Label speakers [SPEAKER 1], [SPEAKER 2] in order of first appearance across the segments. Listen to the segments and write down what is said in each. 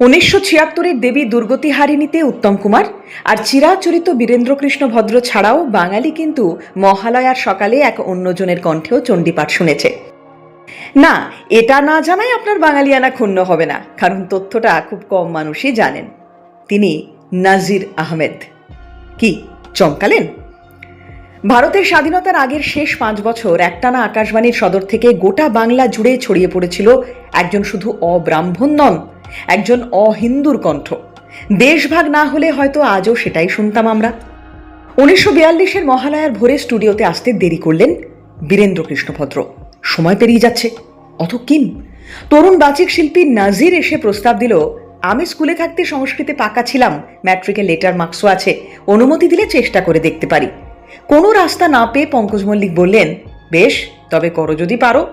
[SPEAKER 1] উনিশশো ছিয়াত্তরের দেবী দুর্গতি হারিণীতে উত্তম কুমার, আর চিরাচরিত বীরেন্দ্রকৃষ্ণ ভদ্র ছাড়াও বাঙালি কিন্তু মহালয়ার সকালে এক অন্যজনের কণ্ঠেও চণ্ডীপাঠ শুনেছে। না, এটা না জানাই আপনার বাঙালিয়ানা ক্ষুণ্ণ হবে না, কারণ তথ্যটা খুব কম মানুষই জানেন। তিনি নাজির আহমেদ। কি, চমকালেন? ভারতের স্বাধীনতার আগের শেষ পাঁচ বছর একটানা আকাশবাণীর সদর থেকে গোটা বাংলা জুড়ে ছড়িয়ে পড়েছিল একজন শুধু অব্রাহ্মণ নন একজন অহিন্দুর কণ্ঠ। দেশভাগ না হলে হয়তো আজও সেটাই শুনতাম আমরা। উনিশশো বিয়াল্লিশের মহালয়ার ভোরে স্টুডিওতে আসতে দেরি করলেন বীরেন্দ্র কৃষ্ণ ভদ্র। সময় পেরিয়ে যাচ্ছে। অত কিম তরুণ বাচিক শিল্পী নাজির এসে প্রস্তাব দিল, আমি স্কুলে থাকতে সংস্কৃতে পাকা ছিলাম, ম্যাট্রিকে লেটার মার্কসও আছে, অনুমতি দিলে চেষ্টা করে দেখতে পারি। কোনো রাস্তা না পেয়ে পঙ্কজ মল্লিক বললেন, বেশ, তবে করো যদি পারো।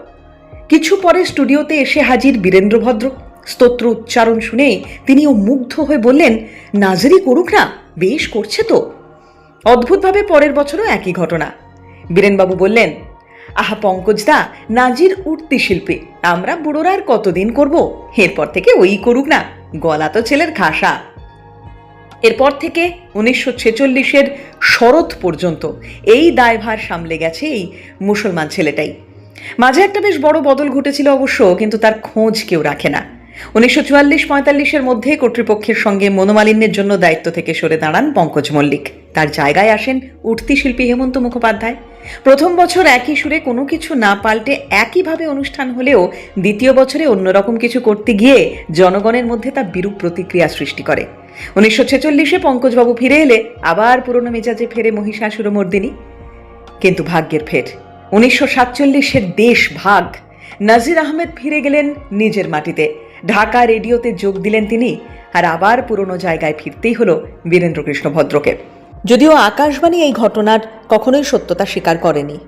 [SPEAKER 1] কিছু পরে স্টুডিওতে এসে হাজির বীরেন্দ্র ভদ্র। স্তোত্র উচ্চারণ শুনেই তিনিও মুগ্ধ হয়ে বললেন, নাজরি করুক না বেশ করছে তো। অদ্ভুতভাবে পরের বছরও একই ঘটনা। বীরেনবাবু বললেন, আহা পঙ্কজদা নাজির উঠতি শিল্পী, আমরা বুড়োরা আর কতদিন করব? এরপর থেকে ওই করুক না গলা তো ছেলের খাসা এরপর থেকে উনিশশো ছেচল্লিশের শরৎ পর্যন্ত এই দায়ভার সামলে গেছে এই মুসলমান ছেলেটাই। মাঝে একটা বেশ বড় বদল ঘটেছিল অবশ্য, কিন্তু তার খোঁজ কেউ রাখে না। উনিশশো চুয়াল্লিশ, পঁয়তাল্লিশের মধ্যে কর্তৃপক্ষের সঙ্গে মনোমালিন্যের জন্য দায়িত্ব থেকে সরে দাঁড়ান পঙ্কজ মল্লিক। তার জায়গায় আসেন উঠতি শিল্পী হেমন্ত মুখোপাধ্যায়। প্রথম বছর একই সুরে কোনো কিছু না পাল্টে একইভাবে অনুষ্ঠান হলেও দ্বিতীয় বছরে অন্যরকম কিছু করতে গিয়ে জনগণের মধ্যে তা বিরূপ প্রতিক্রিয়া সৃষ্টি করে। উনিশশো ছেচল্লিশে পঙ্কজবাবু ফিরে এলে আবার পুরনো মেজাজে ফেরে মহিষাসুর মর্দিনী। কিন্তু ভাগ্যের ফের। উনিশশো সাতচল্লিশের দেশ ভাগ। নাজির আহমেদ ফিরে গেলেন নিজের মাটিতে। ঢাকা রেডিওতে যোগ দিলেন তিনি, আর আবার পুরনো জায়গায় ফিরতেই হলো বীরেন্দ্রকৃষ্ণ ভদ্রকে। যদিও আকাশবাণী এই ঘটনার কখনোই সত্যতা স্বীকার করেনি।